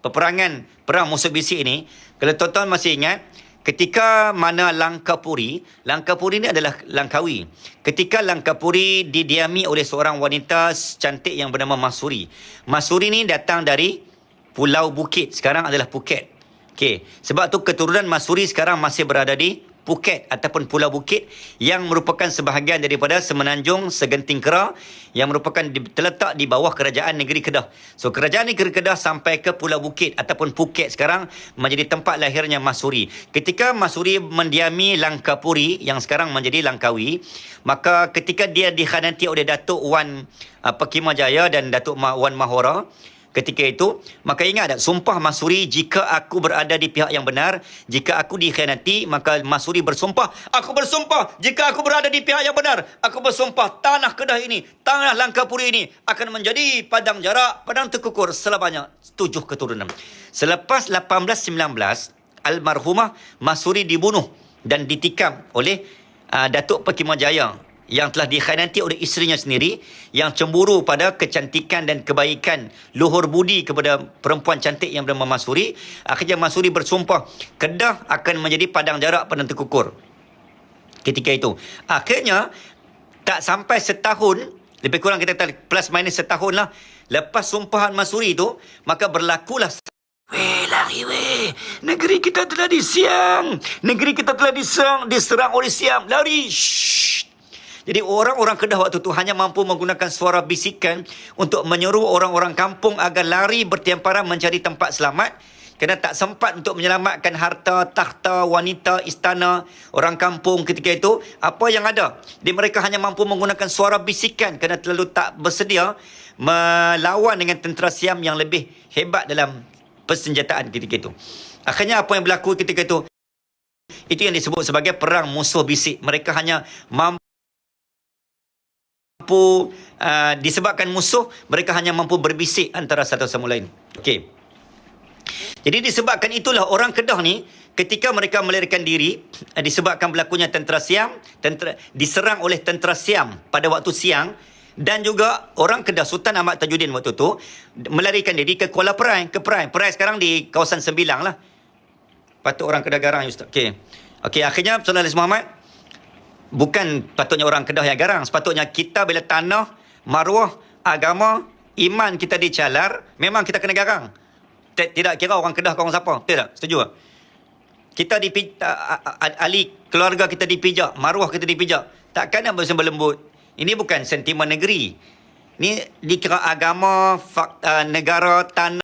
peperangan perang musuh bisik ini, kalau tuan-tuan masih ingat, ketika mana Langkapuri, Langkapuri ini adalah Langkawi. Ketika Langkapuri didiami oleh seorang wanita cantik yang bernama Masuri. Masuri ini datang dari Pulau Bukit, sekarang adalah Phuket. Okey, sebab tu keturunan Masuri sekarang masih berada di Phuket ataupun Pulau Bukit yang merupakan sebahagian daripada semenanjung Segenting Kera yang merupakan di, terletak di bawah kerajaan negeri Kedah. So kerajaan negeri Kedah sampai ke Pulau Bukit ataupun Phuket sekarang menjadi tempat lahirnya Masuri. Ketika Masuri mendiami Langkapuri yang sekarang menjadi Langkawi, maka ketika dia dikhanati oleh Datuk Wan uh, Pekimah Jaya dan Datuk Wan Mahora, Ketika itu, maka ingat tak, sumpah Masuri jika aku berada di pihak yang benar, jika aku dikhianati, maka Masuri bersumpah, aku bersumpah jika aku berada di pihak yang benar, aku bersumpah tanah Kedah ini, tanah Langkapuri ini akan menjadi padang jarak, padang terkukur selamanya tujuh keturunan. Selepas 1819, almarhumah Masuri dibunuh dan ditikam oleh uh, Datuk Pekimah Jaya yang telah dikhianati oleh isterinya sendiri yang cemburu pada kecantikan dan kebaikan luhur budi kepada perempuan cantik yang bernama Masuri akhirnya Masuri bersumpah Kedah akan menjadi padang jarak padang terkukur ketika itu akhirnya tak sampai setahun lebih kurang kita kata plus minus setahun lah lepas sumpahan Masuri itu maka berlakulah Weh, lari weh. Negeri kita telah disiang. Negeri kita telah diserang, diserang oleh siam. Lari. Shh. Jadi orang-orang Kedah waktu itu hanya mampu menggunakan suara bisikan untuk menyeru orang-orang kampung agar lari bertemparan mencari tempat selamat kerana tak sempat untuk menyelamatkan harta, takhta, wanita, istana, orang kampung ketika itu. Apa yang ada? Jadi mereka hanya mampu menggunakan suara bisikan kerana terlalu tak bersedia melawan dengan tentera Siam yang lebih hebat dalam persenjataan ketika itu. Akhirnya apa yang berlaku ketika itu? Itu yang disebut sebagai perang musuh bisik. Mereka hanya mampu mampu uh, disebabkan musuh mereka hanya mampu berbisik antara satu sama lain. Okey. Jadi disebabkan itulah orang Kedah ni ketika mereka melarikan diri uh, disebabkan berlakunya tentera Siam, tentera diserang oleh tentera Siam pada waktu siang dan juga orang Kedah Sultan Ahmad Tajuddin waktu tu melarikan diri ke Kuala Perai, ke Perai. Perai sekarang di kawasan Sembilang lah. Patut orang Kedah garang Ustaz. Okey. Okey, akhirnya Saudara Muhammad bukan patutnya orang Kedah yang garang. Sepatutnya kita bila tanah, maruah, agama, iman kita dicalar, memang kita kena garang. Tidak kira orang Kedah ke orang siapa. Tidak, setuju tak? Kita dipijak, ahli keluarga kita dipijak, maruah kita dipijak. Takkan nak bersembah lembut. Ini bukan sentimen negeri. Ini dikira agama, fakta, negara, tanah.